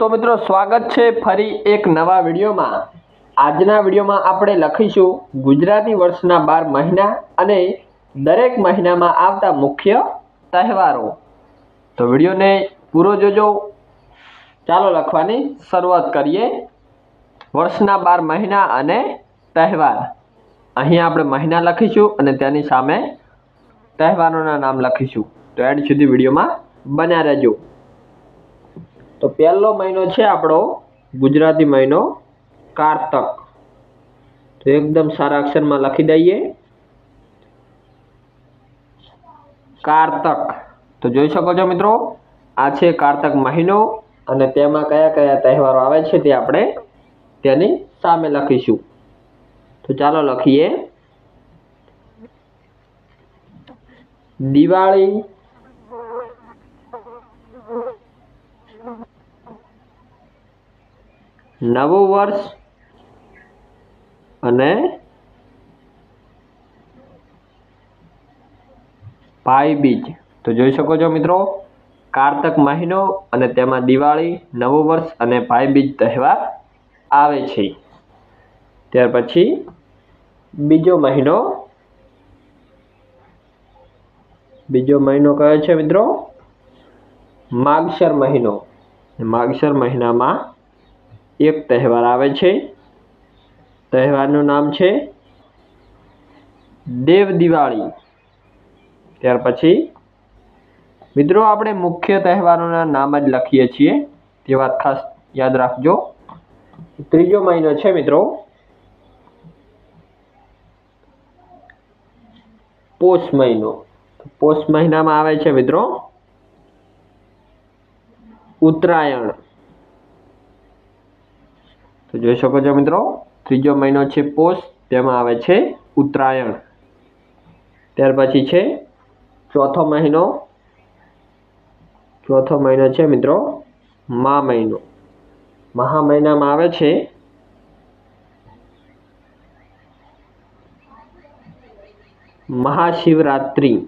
તો મિત્રો સ્વાગત છે ફરી એક નવા વિડીયોમાં. આજના વિડીયોમાં આપણે લખીશું ગુજરાતી વર્ષના બાર મહિના અને દરેક મહિનામાં આવતા મુખ્ય તહેવારો. તો વિડીયોને પૂરો જોજો. ચાલો લખવાની શરૂઆત કરીએ. વર્ષના બાર મહિના અને તહેવાર. અહીં આપણે મહિના લખીશું અને તેની સામે તહેવારોના નામ લખીશું. તો એડ સુધી વિડીયોમાં બન્યા રહેજો. તો પહેલો મહિનો છે આપણો ગુજરાતી મહિનો કારતક. તો એકદમ સારા અક્ષરમાં લખી દઈએ. કારતક. તો જોઈ શકો છો મિત્રો, આ છે કારતક મહિનો અને તેમાં કયા કયા તહેવારો આવે છે તે આપણે તેની સામે લખીશું. તો ચાલો લખીએ. દિવાળી નવું વર્ષ અને ભાઈ બીજ. તો જોઈ શકો છો મિત્રો, કારતક મહિનો અને તેમાં દિવાળી, નવું વર્ષ અને ભાઈ બીજ તહેવાર આવે છે. ત્યાર પછી બીજો મહિનો. બીજો મહિનો કયો છે મિત્રો? માગસર મહિનો. માગશર મહિનામાં એક તહેવાર આવે છે. તહેવારનું નામ છે દેવ દિવાળી. ત્યાર પછી મિત્રો આપણે મુખ્ય તહેવારોના નામ જ લખીએ છીએ. તે વાત ખાસ યાદ રાખજો. ત્રીજો મહિનો છે મિત્રો. પોષ મહિનો. પોષ મહિનામાં આવે છે મિત્રો ઉત્તરાયણ. તો જોઈ શકો છો મિત્રો, ત્રીજો મહિનો છે પોષ, તેમાં આવે છે ઉત્તરાયણ. ત્યાર પછી છે ચોથો મહિનો. ચોથો મહિનો છે મિત્રો, મા મહિનો. મહા મહિનામાં આવે છે મહાશિવરાત્રિ.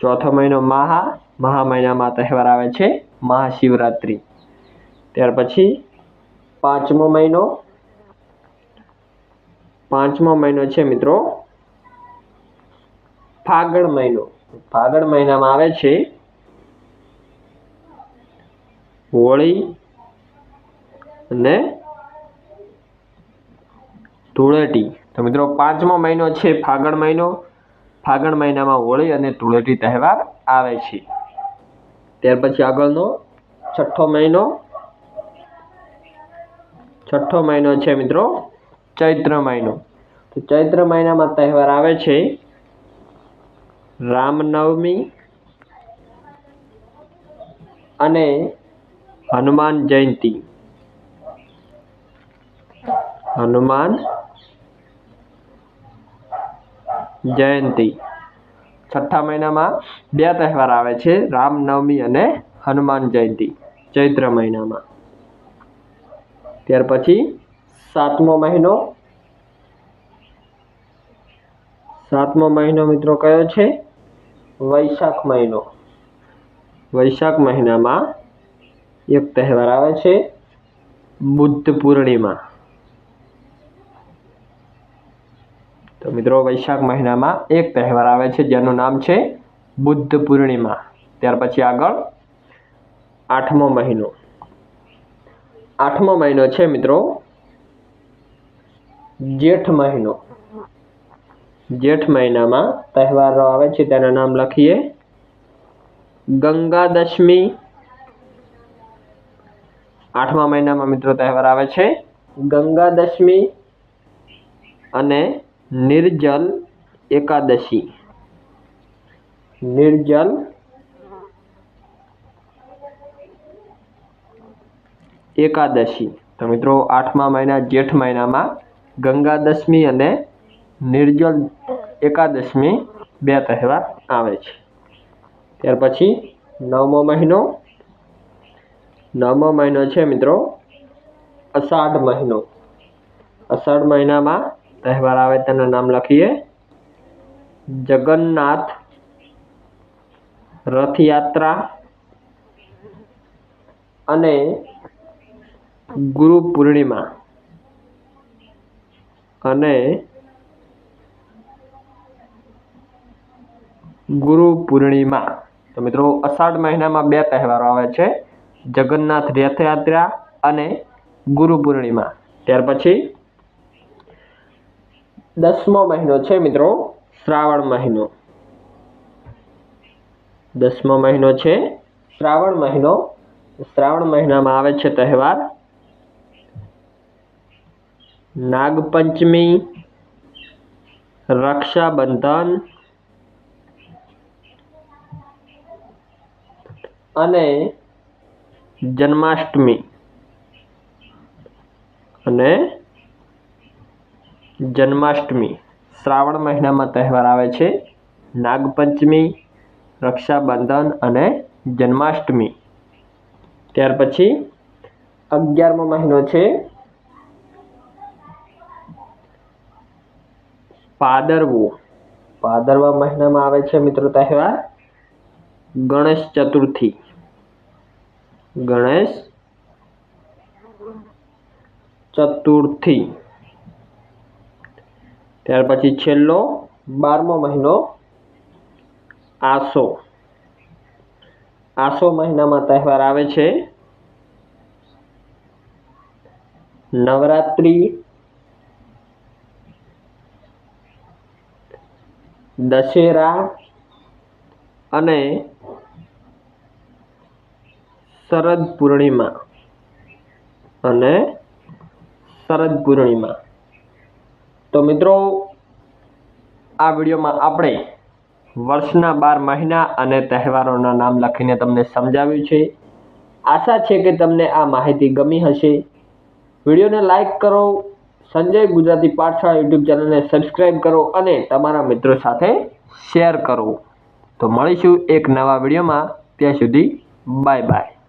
ચોથો મહિનો મહા મહા મહિનામાં તહેવાર આવે છે મહાશિવરાત્રિ. ત્યાર પછી પાંચમો મહિનો. પાંચમો મહિનો છે મિત્રો ફાગણ મહિનો. ફાગણ મહિનામાં આવે છે હોળી અને ધૂળેટી. તો મિત્રો પાંચમો મહિનો છે ફાગણ મહિનો. ફાગણ મહિનામાં હોળી અને ધૂળેટી તહેવાર આવે છે. ત્યાર પછી આગળનો છઠ્ઠો મહિનો. છઠ્ઠો મહિનો છે મિત્રો, ચૈત્ર મહિનો. તો ચૈત્ર મહિનામાં તહેવાર આવે છે રામનવમી અને હનુમાન જયંતી. હનુમાન જયંતી. છઠ્ઠા મહિનામાં બે તહેવાર આવે છે, રામનવમી અને હનુમાન જયંતી, ચૈત્ર મહિનામાં. ત્યાર પછી સાતમો મહિનો. સાતમો મહિનો મિત્રો કયો છે? વૈશાખ મહિનો. વૈશાખ મહિનામાં એક તહેવાર આવે છે બુદ્ધ પૂર્ણિમા. તો મિત્રો વૈશાખ મહિનામાં એક તહેવાર આવે છે જેનું નામ છે બુદ્ધ પૂર્ણિમા. ત્યાર પછી આગળ આઠમો મહિનો. આઠમો મહિનો છે મિત્રો. જેઠ મહિનો. જેઠ મહિનામાં તહેવારો આવે છે, તેના નામ લખીએ. ગંગા દશમી આઠમા મહિનામાં મિત્રો તહેવાર આવે છે. ગંગા દશમી અને નિર્જલ એકાદશી. નિર્જલ એકાદશી. તો મિત્રો, આઠમા મહિના, જેઠ મહિનામાં ગંગા દશમી અને નિર્જલ એકાદશમી બે તહેવાર આવે છે. ત્યાર પછી નવમો મહિનો. નવમો મહિનો છે મિત્રો, અષાઢ મહિનો. અષાઢ મહિનામાં તહેવાર આવે, તેનું નામ લખીએ. જગન્નાથ રથયાત્રા અને ગુરુ પૂર્ણિમા. અને ગુરુ પૂર્ણિમા. તો મિત્રો, અષાઢ મહિનામાં બે તહેવારો આવે છે. જગન્નાથ રથયાત્રા અને ગુરુ પૂર્ણિમા. ત્યાર પછી દસમો મહિનો છે મિત્રો, શ્રાવણ મહિનો. દસમો મહિનો છે શ્રાવણ મહિનો. શ્રાવણ મહિનામાં આવે છે તહેવાર. નાગપંચમી રક્ષાબંધન અને જન્માષ્ટમી. અને જન્માષ્ટમી. શ્રાવણ મહિનામાં તહેવાર આવે છે. નાગપંચમી, રક્ષાબંધન અને જન્માષ્ટમી. ત્યાર પછી અગિયારમો મહિનો છે. ભાદરવો ભાદરવા મહિનામાં આવે છે મિત્રો તહેવાર? ગણેશ ચતુર્થી. ગણેશ ચતુર્થી. ત્યાર પછી છેલ્લો બારમો મહિનો આસો. આસો મહિનામાં તહેવાર આવે છે નવરાત્રિ દશેરા અને શરદ પૂર્ણિમા અને શરદ પૂર્ણિમા. તો મિત્રો, આ વિડીયોમાં આપણે વર્ષના બાર મહિના અને તહેવારોના નામ લખીને તમને સમજાવ્યું છે. આશા છે કે તમને આ માહિતી ગમી હશે. વિડીયોને લાઈક કરો સંજય ગુજરાતી પાઠશાળા યુટ્યુબ ચેનલને સબસ્ક્રાઈબ કરો અને તમારા મિત્રો સાથે શેર કરો. તો મળીશું એક નવા વિડીયોમાં ત્યાં સુધી બાય બાય